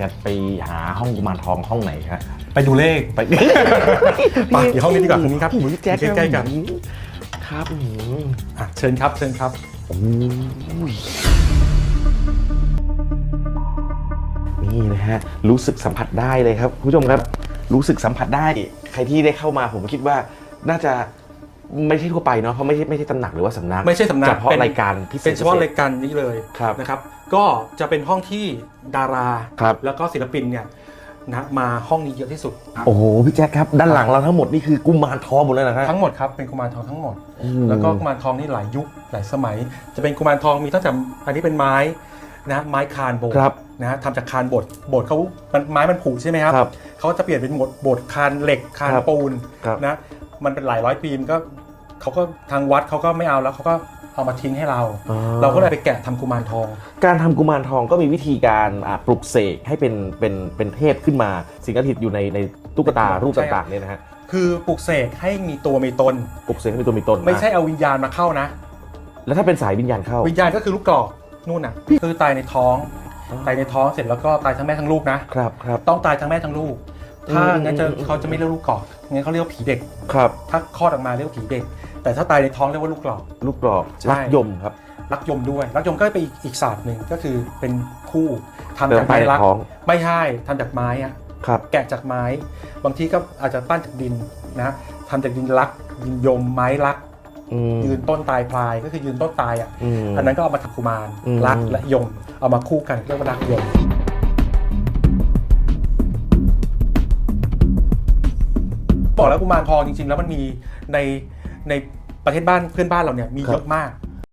จะไปหาห้องกุมารทองห้องไหนครับไปดูเลขไป ไปเดี๋ยวห้องนี้ดีกว่าห้องนี้ครับโอ้โหแจ๊คใกล้ๆกันครับอืมอะเชิญครับเชิญครับโอ้ยนี่นะฮะรู้สึกสัมผัสได้เลยครับคุณผู้ชมครับ รู้สึกสัมผัสได้ ใครที่ได้เข้ามาผมคิดว่าน่าจะ ไม่ใช่ทั่วไปเนาะเพราะไม่ใช่ไม่ใช่ตำหนักหรือว่าสำนักไม่ใช่สำนักเฉพาะเป็นรายการพิเศษเป็นเฉพาะรายการนี้เลยครับนะครับก็จะเป็นห้องที่ดาราครับแล้วก็ศิลปินเนี่ยนะมาห้องนี้เยอะที่สุดครับโอ้โหพี่แจ๊คครับด้านหลังเราทั้งหมดนี่คือกุมารทองหมดเลยนะครับทั้งหมดครับเป็นกุมารทองทั้งหมดอืมแล้วก็กุมารทองนี่หลายยุคหลายสมัย จะเป็นกุมารทองมีตั้งแต่อันนี้เป็นไม้นะไม้คานโบสถ์ครับนะทำจากคานโบสถ์โบสถ์เขามันไม้มันผุใช่ไหมครับครับเขาจะเปลี่ยนเป็นโบสถ์โบสถ์คานเหล็กคานครับปูนครับนะมันเป็นหลายร้อยปีมันก็ เขาก็ทางวัดเขาก็ไม่เอาแล้วเขาก็เอามาทิ้งให้เรา อ๋อ เราก็เลยไปแกะทำกุมารทอง การทำกุมารทองก็มีวิธีการอ่าปลุกเสกให้เป็นเป็นเป็นเทพขึ้นมา สิ่งสถิตอยู่ในในตุ๊กตารูปใช่ครับต่างๆเนี่ยนะฮะคือปลุกเสกให้มีตัวมีตน ปลุกเสกให้มีตัวมีตนไม่ใช่เอาวิญญาณมาเข้านะ แล้วถ้าเป็นสายวิญญาณเข้า วิญญาณก็คือลูกกรอกนู่นน่ะคือตายในท้องอ๋อ ตายในท้องเสร็จแล้วก็ตายทั้งแม่ทั้งลูกนะ ครับครับ ต้องตายทั้งแม่ทั้งลูก ถ้าอืมงั้นจะอืมเขาจะไม่เรียกลูกกรอกงั้นเขาเรียกว่าผีเด็ก ครับ ถ้าคลอดออกมาเรียกว่าผีเด็ก แต่ถ้าตายในท้องเรียกว่าลูกกรอก ลูกกรอกใช่ รักยมครับ รักยมด้วย รักยมก็เป็นอีกอีกศาสตร์หนึ่งก็คือเป็นคู่ทำเดิจานกไปไม้ในรักท้องไม่ใช่ทำจากไม้อะครับแกะจากไม้ บางทีก็อาจจะปั้นจากดินนะทำจากดินรักดินยมไม้รัก อืมยืนต้นตายพลายก็คือยืนต้นตายอะ อืม อันนั้นก็เอามาทำกุมารอืม รักและยม เอามาคู่กันเรียกว่ารักยม บอกแล้วกุมารทองจริงๆ แล้วมันมีใน ในประเทศบ้านเพื่อนบ้านเราเนี่ยมีเยอะมาก